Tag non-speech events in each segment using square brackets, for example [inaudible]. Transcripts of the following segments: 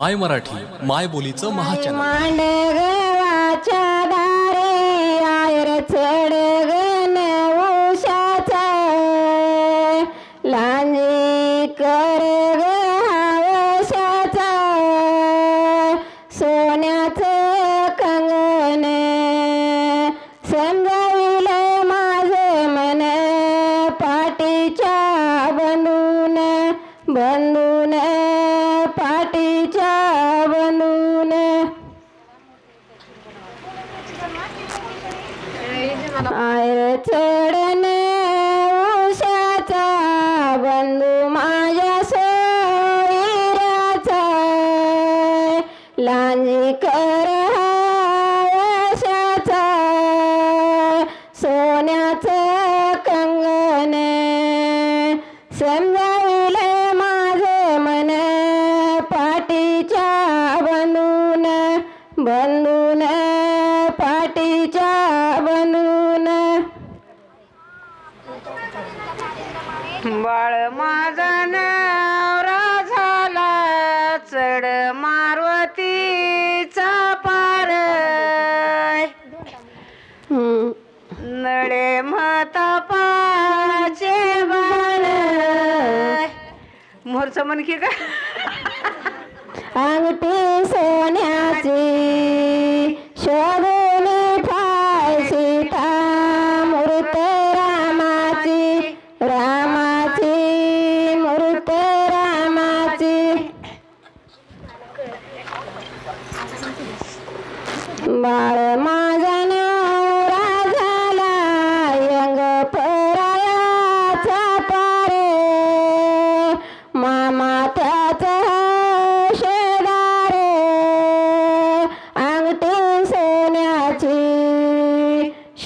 माय मराठी माय बोलीचं महाचॅनल मांडगवाच्या दारे आयर चढगन उशाचा. लांजी कर ग हावशाचा. सोन्याचं कंगन समजाविल माझं मन. पाटीच्या बंधून बंधून पाटीच्या बंधून आयर चढण उशाचा बंधू माझ्या सोयराचा लांजी कर हावशाचा सोन्याचं कंगन समजाविल बाळ माझा नवरा झाला चढ मारवतीचा पार. नडे मतापाचे बाळ. मोरचं म्हणखी का अंगठी सोन्याची.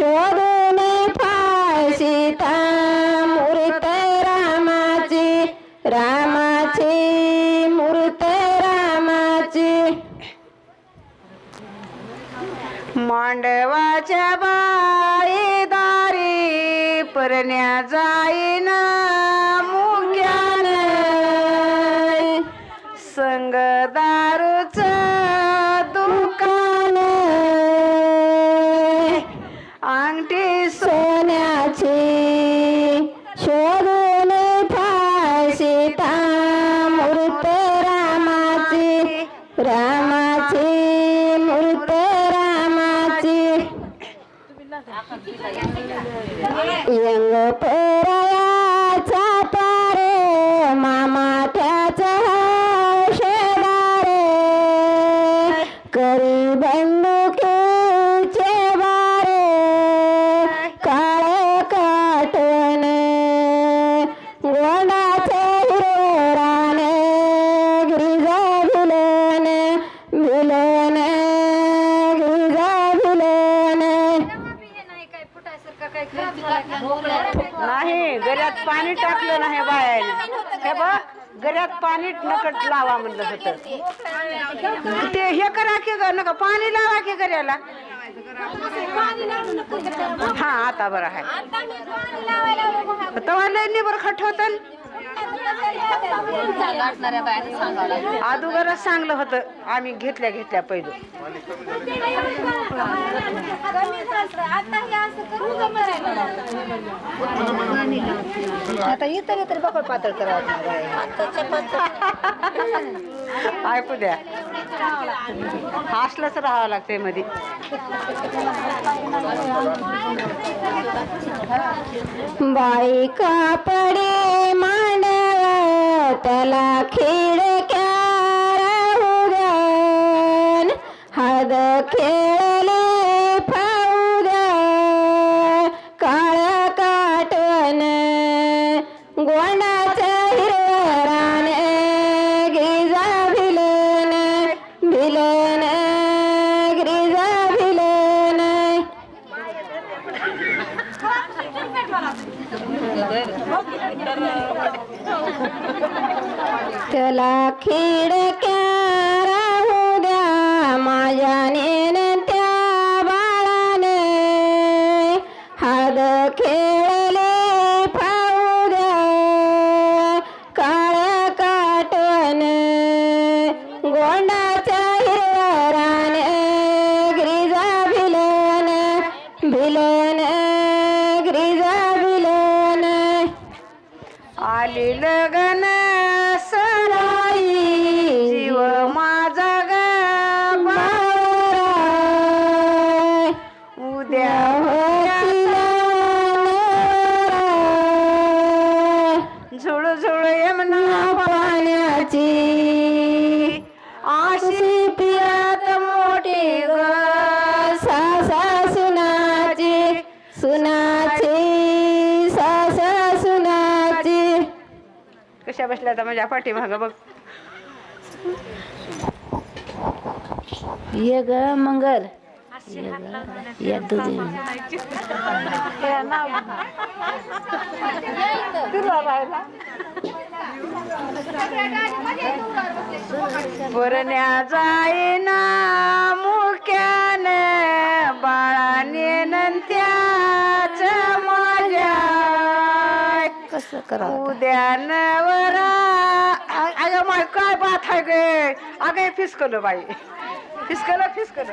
शोधून पाय मूर्त रामाची रामाची मूर्त रामाची. मांडवाच्या बाई दारी परण्या जाईना मुक्यान. संग दारूचा पाणी टाकलं नाही बायाने हे बघ गऱ्यात पाणी नकट लावा म्हणलं होतं ते हे करा की ग नका पाणी लावा की गऱ्याला. हा आता बरं आहे. तेव्हा लय बरं खट होत अगोदरच चांगलं होतं. आम्ही घेतल्या घेतल्या पहिलं आता इतर इतर बकळ पातळ करावं [laughs] ऐकू द्या. हसलंच राहावं लागतंयमध्ये बाई कापडे मांडव त्याला खिडक्या राहुद्यान हद खेळले त्याला खिडक्या राहू द्या माझ्या नेनत्या बाळाने. हाद खेळले फाऊ द्या काळ काटन गोंडाच्या पाण्याची आशी पियात मोठी ग. सासा सुनाची सुनाची. सासा सुनाची कशा बसल्या आता माझ्या पाठीमाग बघ. ये ग मंगल. या दुधी. बरण्या जाईना मुक्याने बाळाने नंत्याच माझ्या कसं करा उद्या नवरा अ- अगं माय काय बात आहे गे. अगं फिसकलं बाई. फिसकलं फिसकलं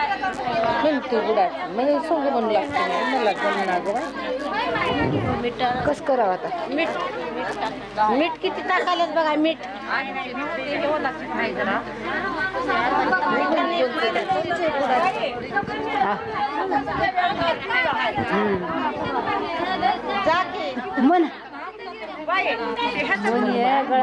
तू बुडाचं म्हणजे सोंग म्हणू लागतं मला जमणार गं कसं करावं आता? मीठ. मीठ किती टाकायला बघा मीठ. ये गळा